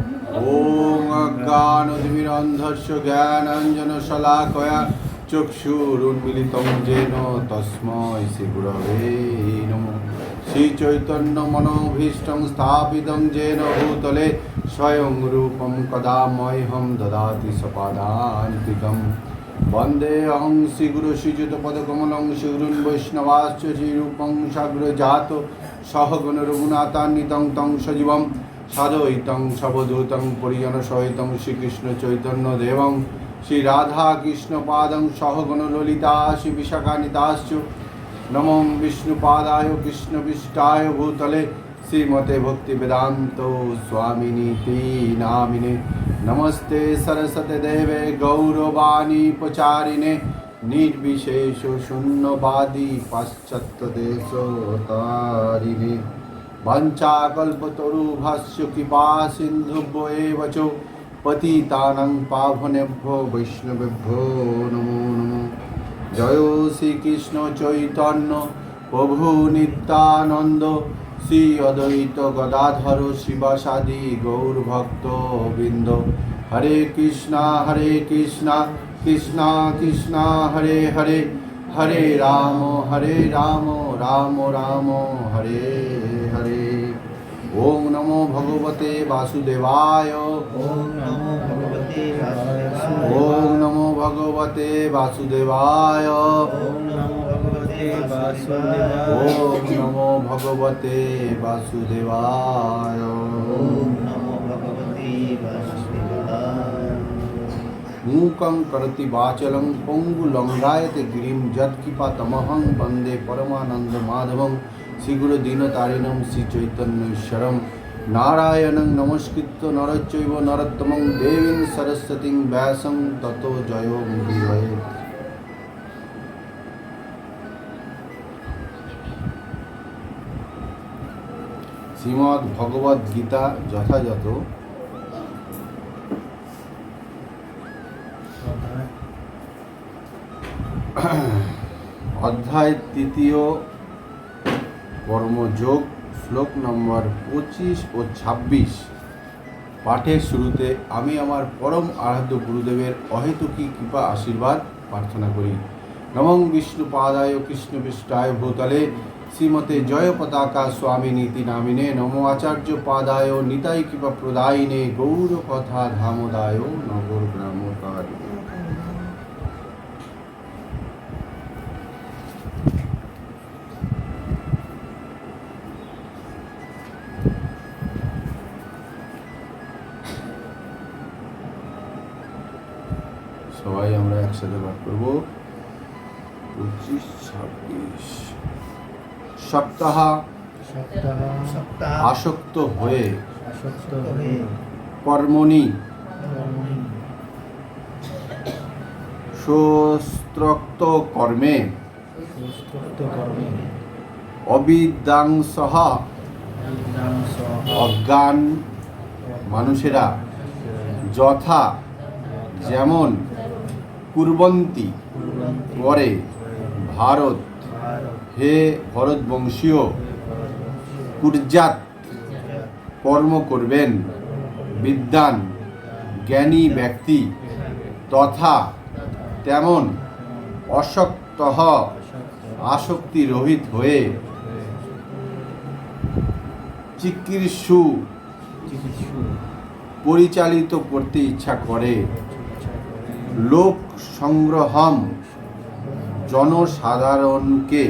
ॐ अज्ञानतिमिरन्धस्य ज्ञानाञ्जनशलाकया चक्षुरुन्मिलितं येन तस्मै श्रीगुरवे नमः श्रीचैतन्यमनोभीष्टं स्थापितं येन भूतले स्वयं रूपं कदा मह्यं ददाति सपादान्तिकम् वन्देऽहं श्रीगुरुश्रीयुतपदकमलं श्रीगुरुन् वैष्णवाश्च श्रीरूपं साग्रजात सहगणरघुनाथान्वितं तं सजीवं সাদৈতং সবদূতং পরিজনসহিতং শ্রীকৃষ্ণচৈতন্যদেবং শ্রীরাধাকৃষ্ণপাদং সহগণ ললিতা শ্রী বিশাখানিতাশ্চ। নমো বিষ্ণুপাদায় কৃষ্ণবিষ্টায় ভূতলে শ্রীমতে ভক্তিবেদান্ত স্বামিনীতি নামিনে নমস্তে সরস্বতে দেবে গৌরবাণী প্রচারিণে। নির্বিশেষ শূন্যবাদী পাশ্চাত্য দেশ তারিণে ভঞ্চাকল্পতরুভাষ্য কৃপা সিন্ধুভ্য এবচ পতিতানং পাভনেভ্য বৈষ্ণবেভ্যো নমো নমো জয় শ্রীকৃষ্ণ চৈতন্য প্রভু নিত্যানন্দ শ্রী অদ্বৈত গদাধর শিবসাদি গৌরভক্ত বৃন্দ হরে কৃষ্ণা হরে কৃষ্ণা কৃষ্ণা কৃষ্ণা হরে হরে হরে রাম হরে রাম রাম রাম হরে ओम नमो भगवते वासुदेवाय। ओम नमो भगवते वासुदेवाय। ओम नमो भगवते वासुदेवाय। ओम नमो भगवते वासुदेवाय। ओम नमो भगवते वासुदेवाय। ओम नमो भगवते वासुदेवाय। मूकं करति वाचलं पोङ्गुलङ्गायते गिरिं यत्किपातमहं वंदे परमानन्दमाधवम्। শ্রীগুরু দীনতারিণম শ্রী চৈতন্যশ্বরম নারায়ণং নমস্কৃত নরচৈব নরোত্তমং দেবীং সরস্বতীং ব্যাসং তত জয় মুহে শ্রীমদ্ ভগবদ গীতা যথাযথ। অধ্যায় তৃতীয় কর্মযোগ শ্লোক নম্বর পঁচিশ ও ছাব্বিশ। পাঠের শুরুতে আমি আমার পরম আরাধ্য গুরুদেবের অহেতুকী কৃপা আশীর্বাদ প্রার্থনা করি। নমং বিষ্ণু পাদায় কৃষ্ণ বিষ্টায় ভূতলে শ্রীমতে জয় পতাকা স্বামী নীতি নামিনে নম আচার্য পাদায় নিতাই কৃপা প্রদায়িনে গৌর কথা ধামদায় নগর গ্রামকারী সপ্তাহ আসক্ত হয়ে কর্মণি সুস্ত্রক্ত কর্মে অবিদ্যাংসহ অজ্ঞান মানুষেরা যথা যেমন কুর্বন্তি করে ভারত হে ভরতবংশীয়, কুর্জাত কর্ম করবেন। বিদ্যান জ্ঞানী ব্যক্তি তথা তেমন অশক্ত আসক্তি রহিত হয়ে চিকিৎসু পরিচালিত করতে ইচ্ছা করে। লোক সংগ্রহম জনসাধারণকে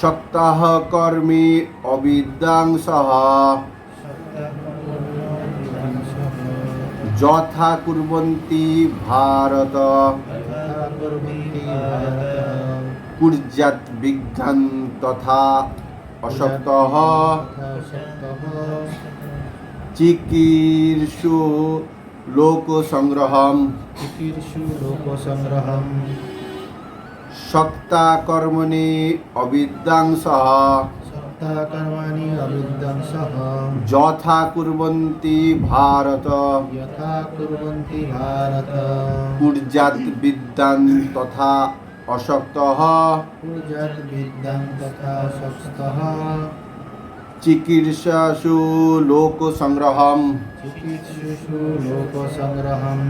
সপ্তাহ কর্মী অবিদ্যাংসহ যথা কুর্বন্তি ভারত। কুর্যাত বিজ্ঞান তথা অসক্ত চিকীর্ষু লোক সংগ্রহম চিকীর্ষু লোকসংগ্রহম সক্তা কর্মণি অবিদ্যাংস সপ্তাহকর্মাণি অবিদ্যাংসः যথা কুর্বন্তি ভারত যথা কুর্বন্তি ভারত কুর্যাত বিদ্যান তথা অশক্ত পূজাত বিদ্যাং তথা সস্তः চিকিৎসাসু লোক সংগ্রহম চিকিৎসুষু লোকসংগ্রহম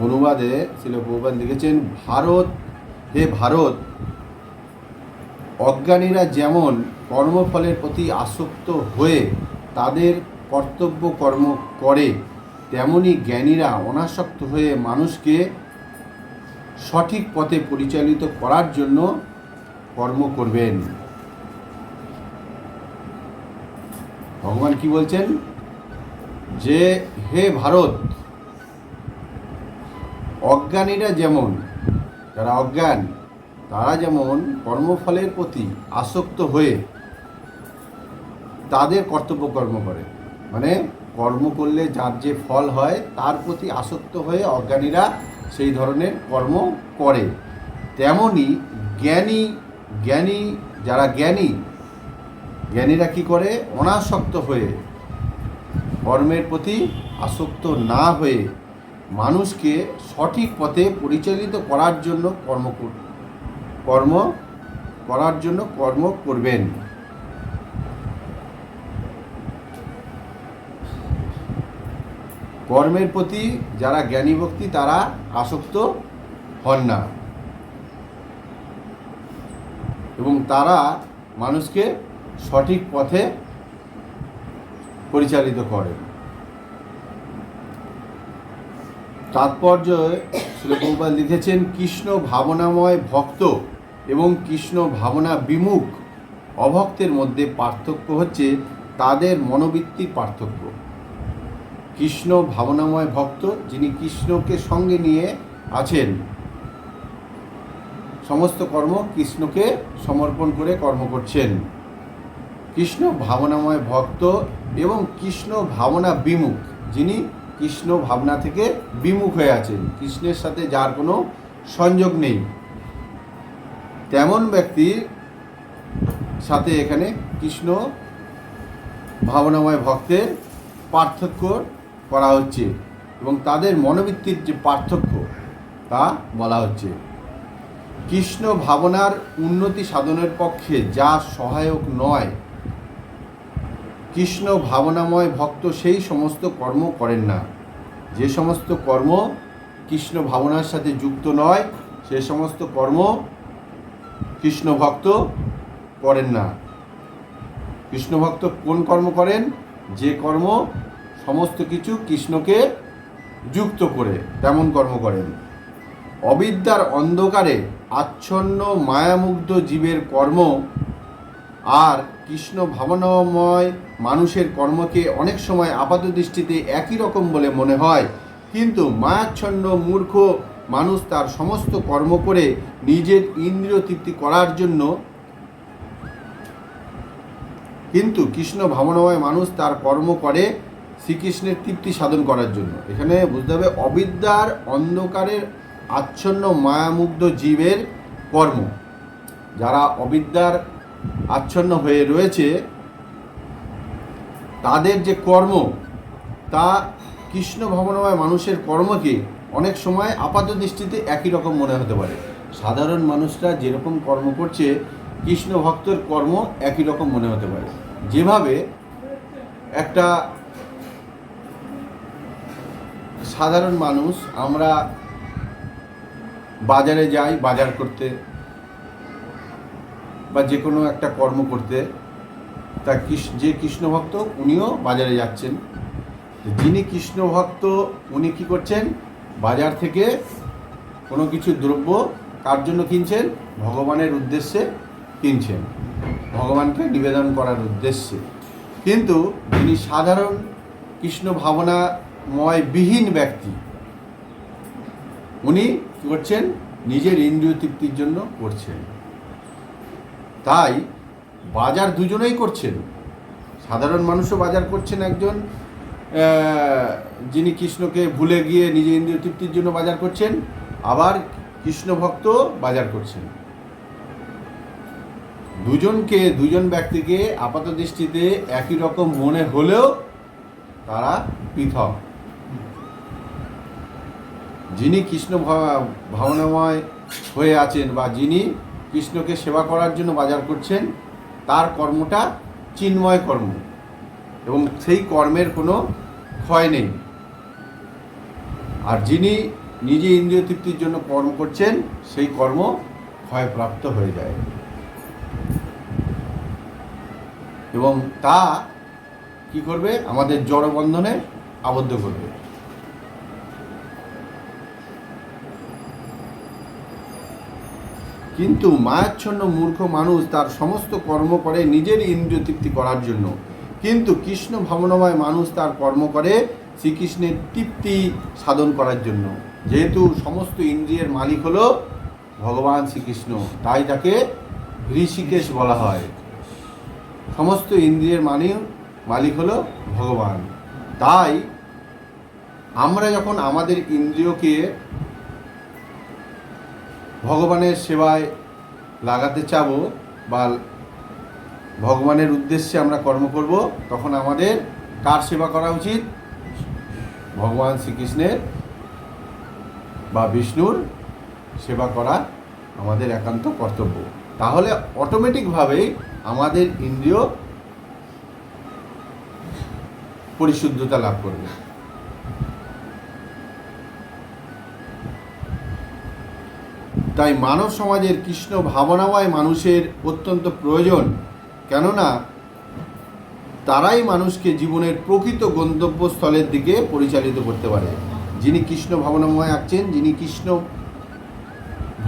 অনুবাদে ছিল প্রভুপাত লিখেছেন ভারত হে ভারত অজ্ঞানীরা যেমন কর্মফলের প্রতি আসক্ত হয়ে তাদের কর্তব্য কর্ম করে তেমনি জ্ঞানীরা অনাসক্ত হয়ে মানুষকে সঠিক পথে পরিচালিত করার জন্য কর্ম করবেন। ভগবান কি বলছেন? যে হে ভারত, অজ্ঞানীরা যেমন, যারা অজ্ঞান, তারা যেমন কর্মফলের প্রতি আসক্ত হয়ে তাদের কর্তব্য কর্ম করে। মানে কর্ম করলে যার যে ফল হয়, তার প্রতি আসক্ত হয়ে অজ্ঞানীরা সেই ধরনের কর্ম করে। তেমনি জ্ঞানী জ্ঞানী, যারা জ্ঞানী, জ্ঞানীরা কি করে? অনাসক্ত হয়ে, কর্মের প্রতি আসক্ত না হয়ে মানুষকে সঠিক পথে পরিচালিত করার জন্য কর্ম কর- কর্ম করার জন্য কর্ম করবেন। কর্মের প্রতি যারা জ্ঞানী ভক্তি, তারা আসক্ত হন না। এবং তারা মানুষকে সঠিক পথে পরিচালিত করে। তাৎপর্য শিলপ্রভুপাদ লিখেছেন, কৃষ্ণ ভাবনাময় ভক্ত এবং কৃষ্ণ ভাবনা বিমুখ অভক্তের মধ্যে পার্থক্য হচ্ছে তাদের মনোবৃত্তির পার্থক্য। কৃষ্ণ ভাবনাময় ভক্ত যিনি কৃষ্ণকে সঙ্গে নিয়ে আছেন। সমস্ত কর্ম কৃষ্ণকে সমর্পণ করে কর্ম করছেন। কৃষ্ণ ভাবনাময় ভক্ত এবং কৃষ্ণ ভাবনা বিমুখ, যিনি কৃষ্ণ ভাবনা থেকে বিমুখ হয়ে আছেন। কৃষ্ণের সাথে যার কোনো সংযোগ নেই। তেমন ব্যক্তির সাথে এখানে কৃষ্ণ ভাবনাময় ভক্তের পার্থক্য করা হচ্ছে এবং তাদের মনোবৃত্তির যে পার্থক্য, তা বলা হচ্ছে। কৃষ্ণ ভাবনার উন্নতি সাধনের পক্ষে যা সহায়ক নয়, কৃষ্ণ ভাবনাময় ভক্ত সেই সমস্ত কর্ম করেন না। যে সমস্ত কর্ম কৃষ্ণ ভাবনার সাথে যুক্ত নয়, সে সমস্ত কর্ম কৃষ্ণ ভক্ত করেন না। কৃষ্ণ ভক্ত কোন কর্ম করেন? যে কর্ম সমস্ত কিছু কৃষ্ণকে যুক্ত করে, তেমন কর্ম করেন। অবিদ্যার অন্ধকারে আচ্ছন্ন মায়ামুগ্ধ জীবের কর্ম আর কৃষ্ণ ভাবনাময় মানুষের কর্মকে অনেক সময় আপাত দৃষ্টিতে একই রকম বলে মনে হয়। কিন্তু মায়াচ্ছন্ন মূর্খ মানুষ তার সমস্ত কর্ম করে নিজের ইন্দ্রিয় তৃপ্তি করার জন্য কিন্তু কৃষ্ণ ভাবনাময় মানুষ তার কর্ম করে শ্রীকৃষ্ণের তৃপ্তি সাধন করার জন্য। এখানে বুঝতে হবে, অবিদ্যার অন্ধকারের আচ্ছন্ন মায়ামুগ্ধ জীবের কর্ম। যারা অবিদ্যার আচ্ছন্ন হয়ে রয়েছে, তাদের যে কর্ম, তা কৃষ্ণ ভবনময় মানুষের কর্মকে অনেক সময় আপাত দৃষ্টিতে একই রকম মনে হতে পারে। সাধারণ মানুষরা যেরকম কর্ম করছে, কৃষ্ণ ভক্তের কর্ম একই রকম মনে হতে পারে। যেভাবে একটা সাধারণ মানুষ, আমরা বাজারে যাই, বাজার করতে বা যে কোনো একটা কর্ম করতে, তা যে কৃষ্ণ ভক্ত, উনিও বাজারে যাচ্ছেন। যিনি কৃষ্ণ ভক্ত, উনি কি করছেন? বাজার থেকে কোনো কিছু দ্রব্য কার জন্য কিনছেন? ভগবানের উদ্দেশ্যে কিনছেন। ভগবানকে নিবেদন করার উদ্দেশ্যে। কিন্তু যিনি সাধারণ কৃষ্ণ ভাবনাময় বিহীন ব্যক্তি। উনি কি করছেন? নিজের ইন্দ্রিয় তৃপ্তির জন্য করছেন। তাই বাজার দুজনেই করছেন। সাধারণ মানুষও বাজার করছেন একজন যিনি কৃষ্ণকে ভুলে গিয়ে নিজের ইন্দ্রিয় তৃপ্তির জন্য বাজার করছেন, আবার কৃষ্ণ ভক্ত বাজার করছেন। দুজনকে, দুজন ব্যক্তিকে আপাত দৃষ্টিতে একই রকম মনে হলেও তারা পৃথক। যিনি কৃষ্ণ ভাবনাময় হয়ে আছেন বা যিনি কৃষ্ণকে সেবা করার জন্য বাজার করছেন, তার কর্মটা চিন্ময় কর্ম এবং সেই কর্মের কোনো ক্ষয় নেই। আর যিনি নিজে ইন্দ্রিয় তৃপ্তির জন্য কর্ম করছেন, সেই কর্ম ক্ষয়প্রাপ্ত হয়ে যায়। এবং তা কি করবে? আমাদের জড়বন্ধনে আবদ্ধ করবে। কিন্তু মায়াচ্ছন্ন মূর্খ মানুষ তার সমস্ত কর্ম করে নিজের ইন্দ্রিয় তৃপ্তি করার জন্য। কিন্তু কৃষ্ণ ভাবনাময় মানুষ তার কর্ম করে শ্রীকৃষ্ণের তৃপ্তি সাধন করার জন্য। যেহেতু সমস্ত ইন্দ্রিয়ের মালিক হলো ভগবান শ্রীকৃষ্ণ, তাই তাকে ঋষিকেশ বলা হয়। সমস্ত ইন্দ্রিয়ের মালিক মালিক হলো ভগবান। তাই আমরা যখন আমাদের ইন্দ্রিয়কে ভগবানের সেবায় লাগাতে চাবো বা ভগবানের উদ্দেশ্যে আমরা কর্ম করব, তখন আমাদের কার সেবা করা উচিত? ভগবান শ্রীকৃষ্ণের বা বিষ্ণুর সেবা করা আমাদের একান্ত কর্তব্য। তাহলে অটোমেটিকভাবেই আমাদের ইন্দ্রিয় পরিশুদ্ধতা লাভ করবে। তাই মানব সমাজের কৃষ্ণ ভাবনাময় মানুষের অত্যন্ত প্রয়োজন। কেননা, তারাই মানুষকে জীবনের প্রকৃত গন্তব্যস্থলের দিকে পরিচালিত করতে পারে। যিনি কৃষ্ণ ভাবনাময় আছেন যিনি কৃষ্ণ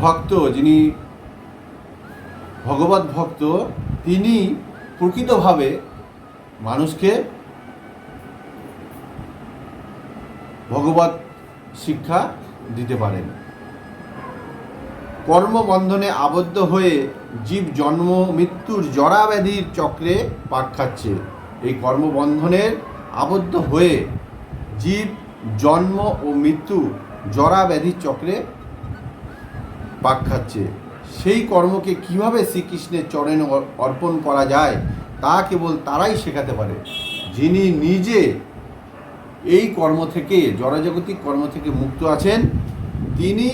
ভক্ত, যিনি ভগবত ভক্ত, তিনি প্রকৃতভাবে মানুষকে ভগবত শিক্ষা দিতে পারেন। কর্মবন্ধনে আবদ্ধ হয়ে জীব জন্ম, মৃত্যুর জরাব্যাধির চক্রে পাক খাচ্ছে। এই কর্মবন্ধনের আবদ্ধ হয়ে জীব জন্ম ও মৃত্যু জরাব্যাধির চক্রে পাক খাচ্ছে। সেই কর্মকে কীভাবে শ্রীকৃষ্ণের চরণে অর্পণ করা যায়, তা কেবল তারাই শেখাতে পারে। যিনি নিজে এই কর্ম থেকে, জড়জাগতিক কর্ম থেকে মুক্ত আছেন, তিনি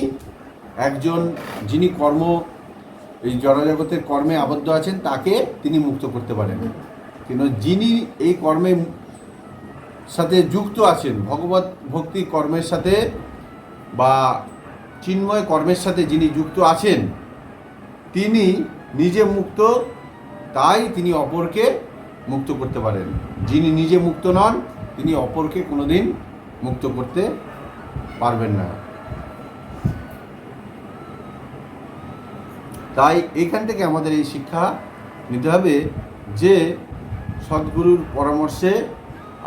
একজন যিনি কর্ম, এই জড়জগতের কর্মে আবদ্ধ আছেন, তাকে তিনি মুক্ত করতে পারেন। কিন্তু যিনি এই কর্মে সাথে যুক্ত আছেন, ভগবত ভক্তি কর্মের সাথে বা চিন্ময় কর্মের সাথে যিনি যুক্ত আছেন, তিনি নিজে মুক্ত, তাই তিনি অপরকে মুক্ত করতে পারেন। যিনি নিজে মুক্ত নন, তিনি অপরকে কোনোদিন মুক্ত করতে পারবেন না। তাই এখান থেকে আমাদের এই শিক্ষা নিতে হবে যে সদ্গুরুর পরামর্শে,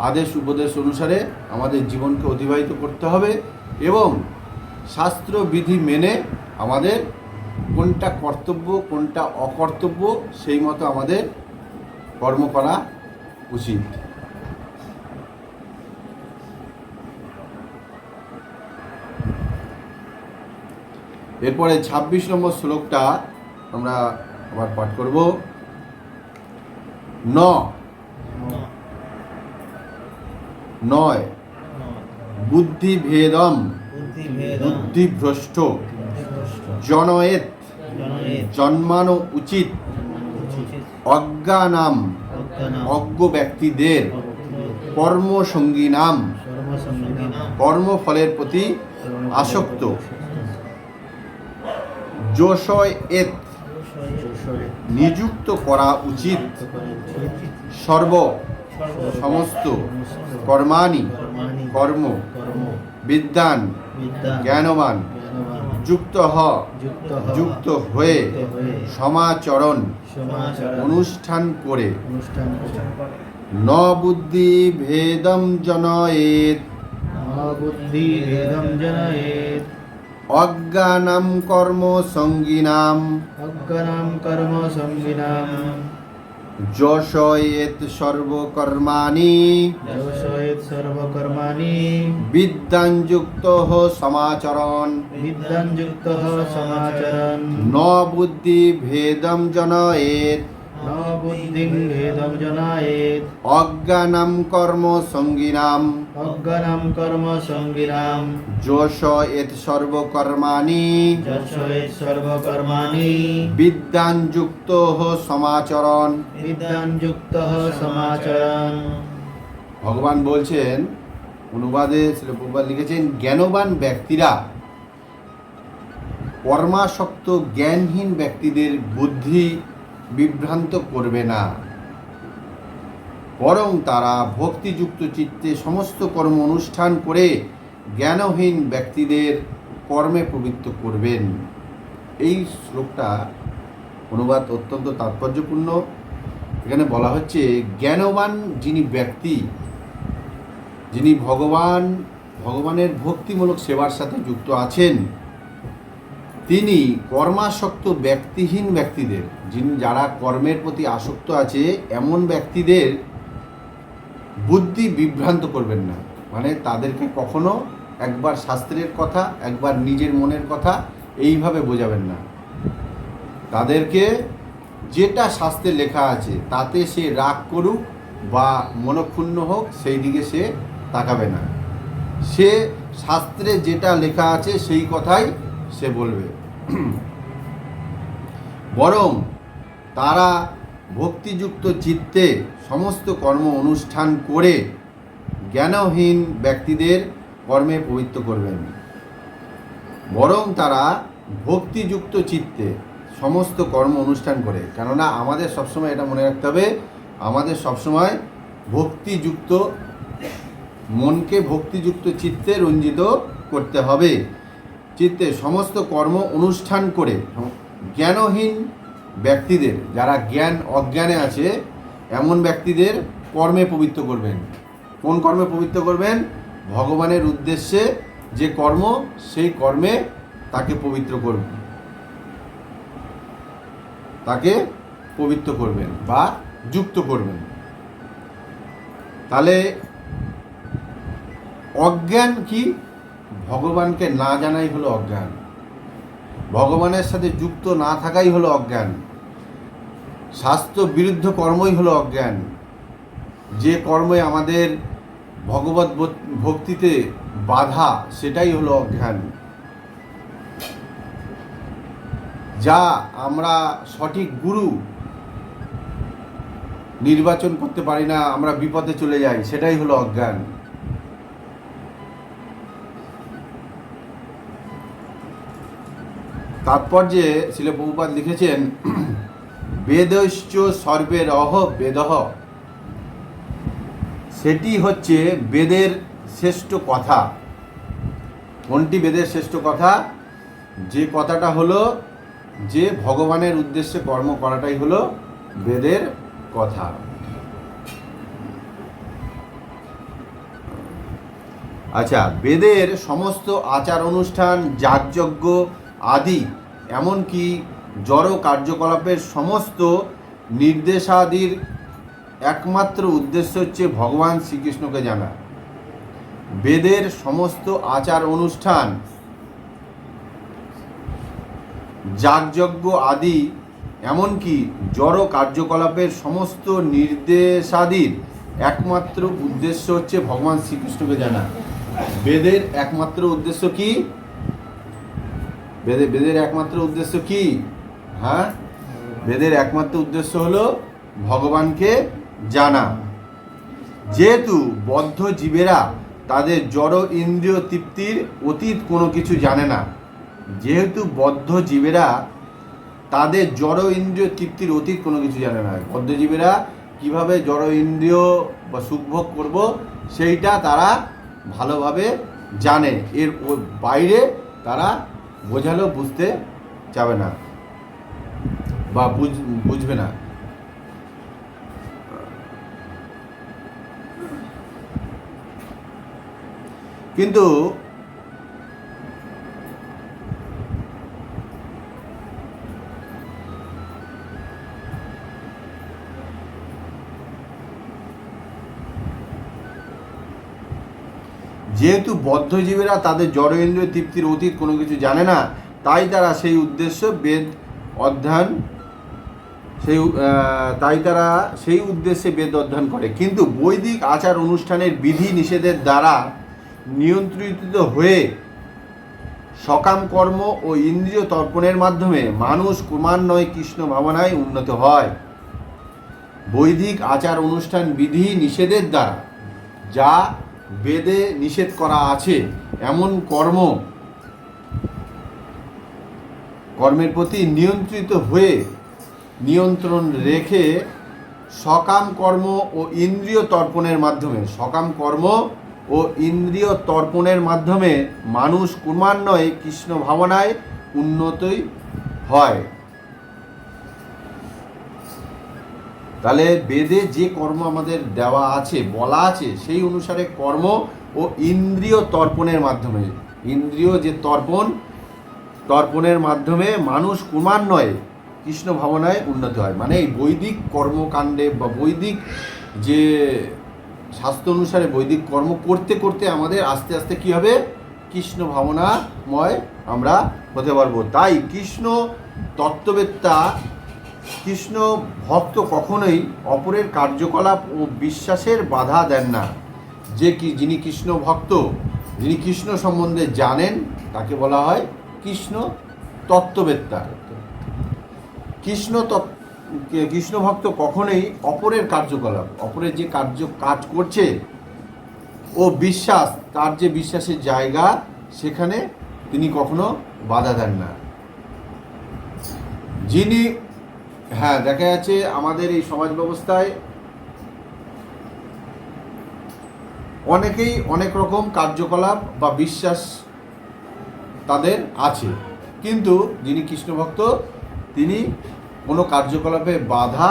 আদেশ, উপদেশ অনুসারে আমাদের জীবনকে অতিবাহিত করতে হবে এবং শাস্ত্র বিধি মেনে আমাদের কোনটা কর্তব্য, কোনটা অকর্তব্য, সেই মতো আমাদের কর্ম করা উচিত। এরপরে ২৬ নম্বর শ্লোকটা আমরা আবার পাঠ করব। ন। নয়। বুদ্ধি ভেদম বুদ্ধিভ্রষ্ট। জনয়েত। জন্মানো উচিত। অজ্ঞানাম। অজ্ঞ ব্যক্তিদের। কর্মসঙ্গী নাম কর্মফলের প্রতি আসক্ত। যোশয় এত নিযুক্ত করা উচিত। সর্ব সমস্ত কর্মাণি, কর্ম, বিদ্যান, জ্ঞানবান, যুক্ত হ, যুক্ত হয়ে সমাচরণ অনুষ্ঠান করে। ন বুদ্ধি ভেদম জনয়েত। বুদ্ধি ভেদম জনয়েত। অজ্ঞানম কর্ম সঙ্গিনাম। অজ্ঞানাম কর্ম সঙ্গিনাম। যশয়েত সর্বকর্মাণি। যোষয়েত সর্বকর্মাণি। বিদ্যাঞ্যুক্ত সমাচরণ। বিদ্যান যুক্ত সমাচরণ। ন বুদ্ধি ভেদম জনয়েত। ন বুদ্ধিং ভেদম জনায়েত। অজ্ঞানম কর্ম সঙ্গিনাম। অজ্ঞানাম কর্ম সঙ্গিনাম যোষ এত সর্বকর্মাণি। যশয়েৎ সর্বকর্মাণি। বিদ্যান যুক্ত সমাচরণ। বিদ্যান যুক্ত সমাচরণ। ভগবান বলছেন অনুবাদে শিলপ্রপাত লিখেছেন জ্ঞানবান ব্যক্তিরা কর্মাসক্ত জ্ঞানহীন ব্যক্তিদের বুদ্ধি বিভ্রান্ত করবে না। বরং তারা ভক্তিযুক্ত চিত্তে সমস্ত কর্ম অনুষ্ঠান করে জ্ঞানহীন ব্যক্তিদের কর্মে প্রবৃত্ত করবেন। এই শ্লোকটা অনুবাদ অত্যন্ত তাৎপর্যপূর্ণ। এখানে বলা হচ্ছে, জ্ঞানবান যিনি ব্যক্তি, যিনি ভগবান, ভগবানের ভক্তিমূলক সেবার সাথে যুক্ত আছেন, তিনি কর্মাসক্ত ব্যক্তিহীন ব্যক্তিদের, যিনি যারা কর্মের প্রতি আসক্ত আছে, এমন ব্যক্তিদের বুদ্ধি বিভ্রান্ত করবেন না। মানে তাদেরকে কখনো একবার শাস্ত্রের কথা, একবার নিজের মনের কথা এইভাবে বোঝাবেন না। তাদেরকে যেটা শাস্ত্রে লেখা আছে, তাতে সে রাগ করুক বা মনক্ষুণ্ণ হোক, সেই দিকে সে তাকাবে না। সে শাস্ত্রে যেটা লেখা আছে, সেই কথাই সে বলবে। বরং তারা ভক্তিযুক্ত চিত্তে সমস্ত কর্ম অনুষ্ঠান করে জ্ঞানহীন ব্যক্তিদের কর্মে পবিত্র করবেন। বরং তারা ভক্তিযুক্ত চিত্তে সমস্ত কর্ম অনুষ্ঠান করে। কেননা আমাদের সবসময় এটা মনে রাখতে হবে, আমাদের সবসময় ভক্তিযুক্ত, মনকে ভক্তিযুক্ত চিত্তে রঞ্জিত করতে হবে। চিত্তে সমস্ত কর্ম অনুষ্ঠান করে জ্ঞানহীন ব্যক্তিদের, যারা জ্ঞান, অজ্ঞানে আছে এমন ব্যক্তিদের কর্মে পবিত্র করবেন। কোন কর্মে পবিত্র করবেন? ভগবানের উদ্দেশ্যে যে কর্ম, সেই কর্মে তাকে পবিত্র করবেন। তাকে পবিত্র করবেন বা যুক্ত করবেন। তাহলে অজ্ঞান কি? ভগবানকে না জানাই হলো অজ্ঞান। ভগবানের সাথে যুক্ত না থাকাই হলো অজ্ঞান। স্বাস্থ্য বিরুদ্ধ কর্মই হলো অজ্ঞান। যে কর্মে আমাদের ভগবত ভক্তিতে বাধা, সেটাই হলো অজ্ঞান। যা আমরা সঠিক গুরু নির্বাচন করতে পারি না, আমরা বিপদে চলে যাই, সেটাই হলো অজ্ঞান। তাৎপর্যে শিল প্রভুপাত লিখেছেন বেদশ্চ সর্বের অহ বেদহ। সেটি হচ্ছে বেদের শ্রেষ্ঠ কথা। কোনটি বেদের শ্রেষ্ঠ কথা? যে কথাটা হলো, যে ভগবানের উদ্দেশ্যে কর্ম করাটাই হলো বেদের কথা। আচ্ছা বেদের সমস্ত আচার অনুষ্ঠান, যাগযজ্ঞ আদি এমনকি জড় কার্যকলাপের সমস্ত নির্দেশাদির একমাত্র উদ্দেশ্য হচ্ছে ভগবান শ্রীকৃষ্ণকে জানা। বেদের সমস্ত আচার অনুষ্ঠান, যাগযজ্ঞ আদি, এমনকি জড় কার্যকলাপের সমস্ত নির্দেশাদির একমাত্র উদ্দেশ্য হচ্ছে ভগবান শ্রীকৃষ্ণকে জানা। বেদের একমাত্র উদ্দেশ্য কি? বেদে বেদের একমাত্র উদ্দেশ্য কি? হ্যাঁ? বেদের একমাত্র উদ্দেশ্য হলো ভগবানকে জানা। যেহেতু বদ্ধ জীবেরা তাদের জড় ইন্দ্রিয় তৃপ্তির অতীত কোনো কিছু জানে না, যেহেতু বদ্ধ জীবেরা তাদের জড় ইন্দ্রিয় তৃপ্তির অতীত কোনো কিছু জানে না। বদ্ধ জীবেরা কীভাবে জড় ইন্দ্রিয় বা সুখভোগ করব সেইটা তারা ভালোভাবে জানে। এর বাইরে তারা বোঝালেও বুঝতে যাবে না। বা বুঝ, বুঝবে না। কিন্তু যেহেতু বদ্ধজীবীরা তাদের জড় ইন্দ্রিয় তৃপ্তির অতীত কোনো কিছু জানে না, তাই তারা সেই উদ্দেশ্য বেদ অধ্যয়ন সেই তাই তারা সেই উদ্দেশ্যে বেদ অধ্যয়ন করে। কিন্তু বৈদিক আচার অনুষ্ঠানের বিধি নিষেধের দ্বারা নিয়ন্ত্রিত হয়ে সকাম কর্ম ও ইন্দ্রিয় তর্পণের মাধ্যমে মানুষ ক্রমান্বয়ে কৃষ্ণ ভাবনায় উন্নত হয়। বৈদিক আচার অনুষ্ঠান বিধি নিষেধের দ্বারা যা বেদে নিষেধ করা আছে, এমন কর্ম, কর্মের প্রতি নিয়ন্ত্রিত হয়ে নিয়ন্ত্রণ রেখে সকাম কর্ম ও ইন্দ্রিয় তর্পণের মাধ্যমে, সকাম কর্ম ও ইন্দ্রিয় তর্পণের মাধ্যমে মানুষ ক্রমান্বয়ে কৃষ্ণ ভাবনায় উন্নতই হয়। তাহলে বেদে যে কর্ম আমাদের দেওয়া আছে, বলা আছে, সেই অনুসারে কর্ম ও ইন্দ্রিয় তর্পণের মাধ্যমে, ইন্দ্রিয় যে তর্পণ, তর্পণের মাধ্যমে মানুষ ক্রমান্বয়ে কৃষ্ণ ভাবনায় উন্নত হয়। মানে এই বৈদিক কর্মকাণ্ডে বা বৈদিক যে স্বাস্থ্য অনুসারে বৈদিক কর্ম করতে করতে আমাদের আস্তে আস্তে কী হবে? কৃষ্ণ ভাবনাময় আমরা হতে পারব। তাই কৃষ্ণ তত্ত্ববেত্তা, কৃষ্ণ ভক্ত কখনোই অপরের কার্যকলাপ ও বিশ্বাসের বাধা দেন না। যে কি, যিনি কৃষ্ণ ভক্ত, যিনি কৃষ্ণ সম্বন্ধে জানেন, তাকে বলা হয় কৃষ্ণ তত্ত্ববেত্তা। কৃষ্ণ কৃষ্ণ ভক্ত কখনোই অপরের কার্যকলাপ, অপরের যে কার্য কাজ করছে, ও বিশ্বাস, তার যে বিশ্বাসের জায়গা, সেখানে তিনি কখনো বাধা দেন না। যিনি হ্যাঁ দেখা যাচ্ছে আমাদের এই সমাজ ব্যবস্থায় অনেকেই অনেক রকম কার্যকলাপ বা বিশ্বাস তাদের আছে। কিন্তু যিনি কৃষ্ণভক্ত তিনি কোনো কার্যকলাপে বাধা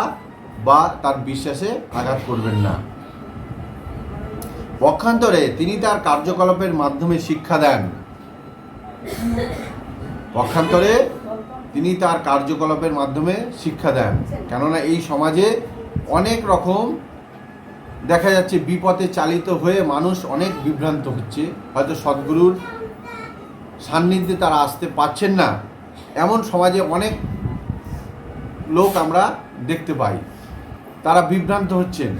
বা তার বিশ্বাসে আঘাত করবেন না। পক্ষান্তরে তিনি তার কার্যকলাপের মাধ্যমে শিক্ষা দেন। পক্ষান্তরে তিনি তার কার্যকলাপের মাধ্যমে শিক্ষা দেন। কেননা এই সমাজে অনেক রকম দেখা যাচ্ছে বিপথে চালিত হয়ে মানুষ অনেক বিভ্রান্ত হচ্ছে। হয়তো সদ্গুরুর সান্নিধ্যে তারা আসতে পারছেন না। এমন সমাজে অনেক লোক আমরা দেখতে পাই। তারা বিভ্রান্ত হচ্ছেন।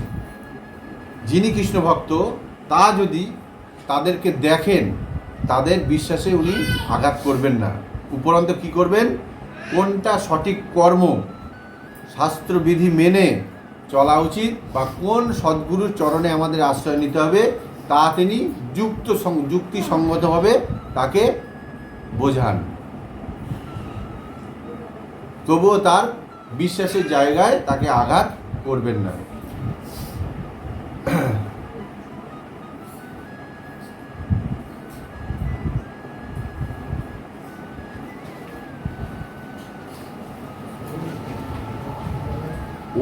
যিনি কৃষ্ণ ভক্ত, তা যদি তাদেরকে দেখেন, তাদের বিশ্বাসে উনি আঘাত করবেন না। উপরন্ত কি করবেন? কোনটা সঠিক কর্ম, শাস্ত্রবিধি মেনে চলা উচিত বা কোন সদ্গুরুর চরণে আমাদের আশ্রয় নিতে হবে, তা তিনি যুক্ত যুক্তিসঙ্গতভাবে তাকে বোঝান। তবুও তার বিশ্বাসের জায়গায় তাকে আঘাত করবেন না।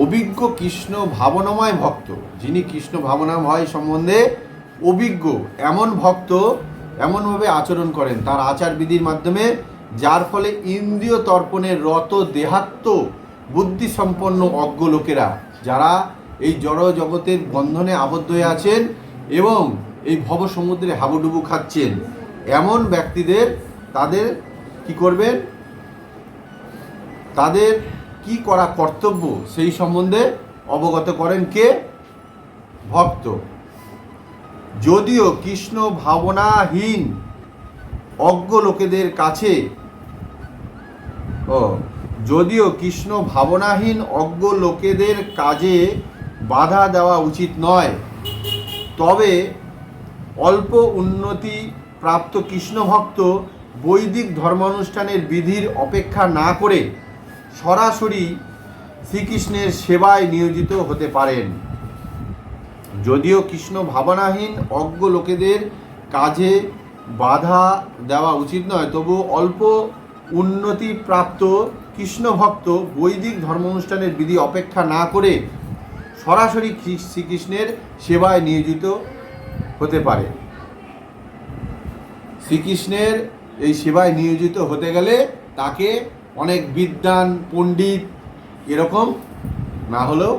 অভিজ্ঞ কৃষ্ণ ভাবনাময় ভক্ত, যিনি কৃষ্ণ ভাবনাময় সম্বন্ধে অভিজ্ঞ, এমন ভক্ত, এমনভাবে আচরণ করেন। তার আচার বিধির মাধ্যমে, যার ফলে ইন্দ্রিয় তর্পণের রত দেহাত্ম বুদ্ধিসম্পন্ন অজ্ঞ লোকেরা যারা এই জড় জগতের বন্ধনে আবদ্ধ হয়ে আছেন এবং এই ভব সমুদ্রে হাবুডুবু খাচ্ছেন। এমন ব্যক্তিদের তাদের কি করবেন? তাদের কি করা কর্তব্য সেই সম্বন্ধে অবগত করেন কে? ভক্ত। যদিও কৃষ্ণ ভাবনাহীন অজ্ঞ লোকেদের কাছে ও, যদিও কৃষ্ণ ভাবনাহীন অজ্ঞ লোকেদের কাজে বাধা দেওয়া উচিত নয়, তবে অল্প উন্নতি প্রাপ্ত কৃষ্ণ ভক্ত বৈদিক ধর্মানুষ্ঠানের বিধির অপেক্ষা না করে সরাসরি শ্রীকৃষ্ণের সেবায় নিয়োজিত হতে পারেন। যদিও কৃষ্ণ ভাবনাহীন অজ্ঞ লোকেদের কাজে বাধা দেওয়া উচিত নয় তবু অল্প উন্নতি প্রাপ্ত কৃষ্ণ ভক্ত বৈদিক ধর্ম অনুষ্ঠানের বিধি অপেক্ষা না করে সরাসরি শ্রীকৃষ্ণের সেবায় নিয়োজিত হতে পারে। শ্রীকৃষ্ণের এই সেবায় নিয়োজিত হতে গেলে তাকে অনেক বিদ্বান, পণ্ডিত এরকম না হলেও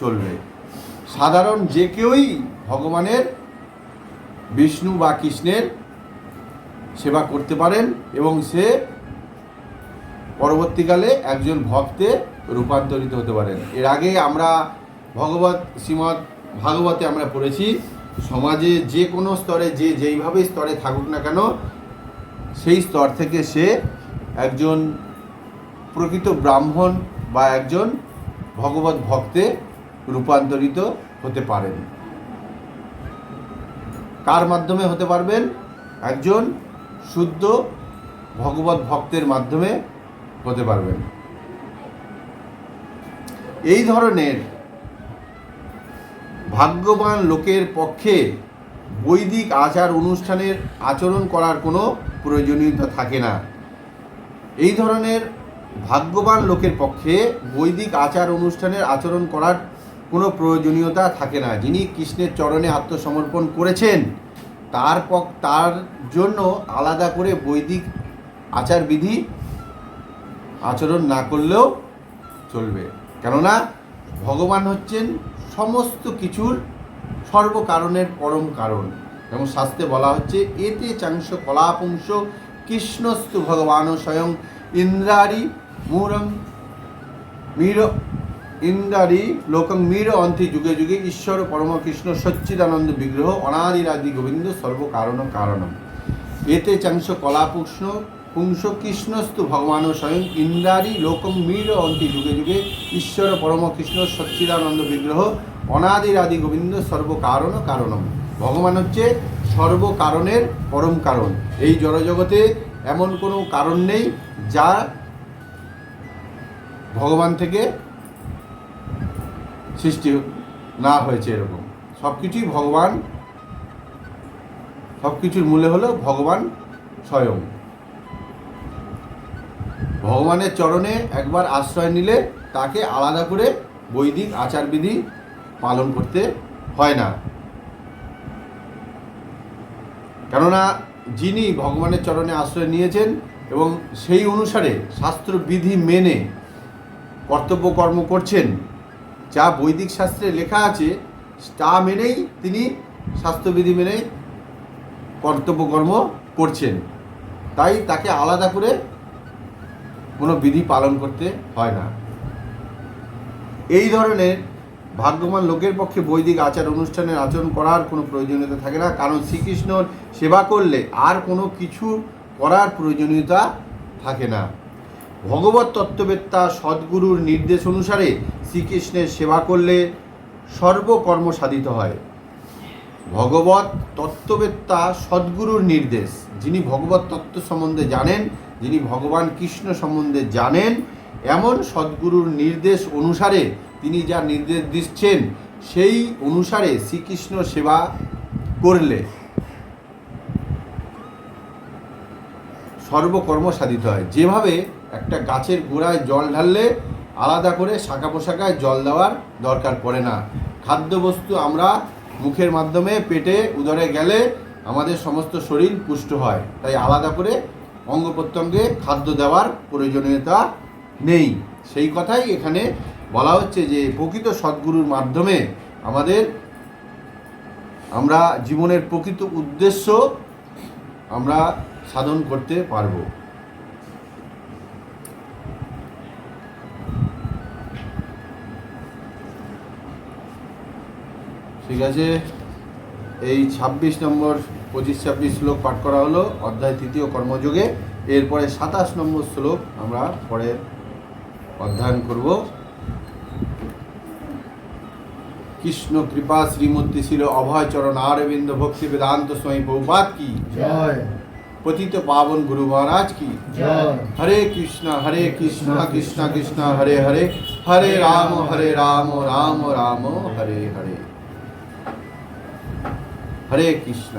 চলবে। সাধারণ যে কেউই ভগবানের, বিষ্ণু বা কৃষ্ণের সেবা করতে পারেন এবং সে পরবর্তীকালে একজন ভক্তে রূপান্তরিত হতে পারেন। এর আগে আমরা ভগবত শ্রীমৎ ভাগবতে আমরা পড়েছি, সমাজে যে কোনো স্তরে, যে যেইভাবে স্তরে থাকুক না কেন, সেই স্তর থেকে সে একজন প্রকৃত ব্রাহ্মণ বা একজন ভগবত ভক্তে রূপান্তরিত হতে পারেন। কার মাধ্যমে হতে পারবেন? একজন শুদ্ধ ভগবত ভক্তের মাধ্যমে হতে পারবেন এই ধরনের ভাগ্যবান লোকের পক্ষে বৈদিক আচার অনুষ্ঠানের আচরণ করার কোনো প্রয়োজনীয়তা থাকে না। এই ধরনের ভাগ্যবান লোকের পক্ষে বৈদিক আচার অনুষ্ঠানের আচরণ করার কোনো প্রয়োজনীয়তা থাকে না। যিনি কৃষ্ণের চরণে আত্মসমর্পণ করেছেন, তার পক, তার জন্য আলাদা করে বৈদিক আচারবিধি আচরণ না করলেও চলবে। কেননা ভগবান হচ্ছেন সমস্ত কিছুর সর্বকারণের পরম কারণ। যেমন শাস্ত্রে বলা হচ্ছে, এতে চাংশ কলাপুংস কৃষ্ণস্তু ভগবান স্বয়ং ইন্দ্রারি মূরম মীর ইন্দ্রারি লোকং মীর অন্তি যুগে যুগে ঈশ্বর পরম কৃষ্ণ সচ্চিদানন্দ বিগ্রহ অনাদিরাদি গোবিন্দ সর্বকারণ কারণম। এতে চাংশ কলাপুংস পুংস কৃষ্ণস্তু ভগবান স্বয়ং ইন্দ্রারি লোকং মীর অন্তি যুগে যুগে ঈশ্বর পরম কৃষ্ণ সচ্চিদানন্দ বিগ্রহ, অনাদিরাদি গোবিন্দ সর্বকারণ কারণম। ভগবান হচ্ছে সর্বকারণের পরম কারণ। এই জড়জগতে এমন কোনো কারণ নেই যা ভগবান থেকে সৃষ্টি না হয়েছে এরকম। সব কিছুই ভগবান সব কিছুর মূলে হলো ভগবান স্বয়ং। ভগবানের চরণে একবার আশ্রয় নিলে তাকে আলাদা করে বৈদিক আচারবিধি পালন করতে হয় না। কেননা যিনি ভগবানের চরণে আশ্রয় নিয়েছেন এবং সেই অনুসারে শাস্ত্রবিধি মেনে কর্তব্য কর্ম করছেন, যা বৈদিক শাস্ত্রে লেখা আছে, তা মেনেই তিনি স্বাস্থ্যবিধি মেনে কর্তব্য কর্ম করছেন। তাই তাকে আলাদা করে কোনো বিধি পালন করতে হয় না। এই ধরনের ভাগ্যবান লোকের পক্ষে বৈদিক আচার অনুষ্ঠানের আচরণ করার কোনো প্রয়োজনীয়তা থাকে না। কারণ শ্রীকৃষ্ণর সেবা করলে আর কোনো কিছু করার প্রয়োজনীয়তা থাকে না। ভগবত তত্ত্ববেত্তা সদ্গুরুর নির্দেশ অনুসারে শ্রীকৃষ্ণের সেবা করলে সর্বকর্ম সাধিত হয়। ভগবত তত্ত্ববেত্তা সদ্গুরুর নির্দেশ, যিনি ভগবত তত্ত্ব সম্বন্ধে জানেন যিনি ভগবান কৃষ্ণ সম্বন্ধে জানেন, এমন সদ্গুরুর নির্দেশ অনুসারে তিনি যা নির্দেশ দিচ্ছেন, সেই অনুসারে শ্রীকৃষ্ণ সেবা করলে। সর্বকর্ম সাধিত হয়। যেভাবে একটা গাছের গোড়ায় জল ঢাললে আলাদা করে শাখা পোশাকায় জল দেওয়ার দরকার পড়ে না। খাদ্যবস্তু আমরা মুখের মাধ্যমে পেটে উদরে গেলে আমাদের সমস্ত শরীর পুষ্ট হয়। তাই আলাদা করে অঙ্গ প্রত্যঙ্গে খাদ্য দেওয়ার প্রয়োজনীয়তা নেই। সেই কথাই এখানে বলা হচ্ছে যে, প্রকৃত সদ্গুরুর মাধ্যমে আমাদের, আমরা জীবনের প্রকৃত উদ্দেশ্য আমরা সাধন করতে পারব। ঠিক আছে? এই ছাব্বিশ নম্বর পঁচিশ ছাব্বিশ শ্লোক পাঠ করা হলো অধ্যায় তৃতীয় কর্মযোগে। এরপরে সাতাশ নম্বর শ্লোক আমরা পরে অধ্যয়ন করব। কৃষ্ণ কৃপা শ্রীমূর্তি ছিল অভয় চরণ আরবিন্দ ভক্তি বেদান্ত স্বামী বহুপাত কি? জয়। পতিত পাবন গুরু মহারাজ কি? হরে কৃষ্ণ হরে কৃষ্ণ কৃষ্ণ কৃষ্ণ হরে হরে হরে রাম হরে রাম রাম রাম হরে হরে। হরে কৃষ্ণ।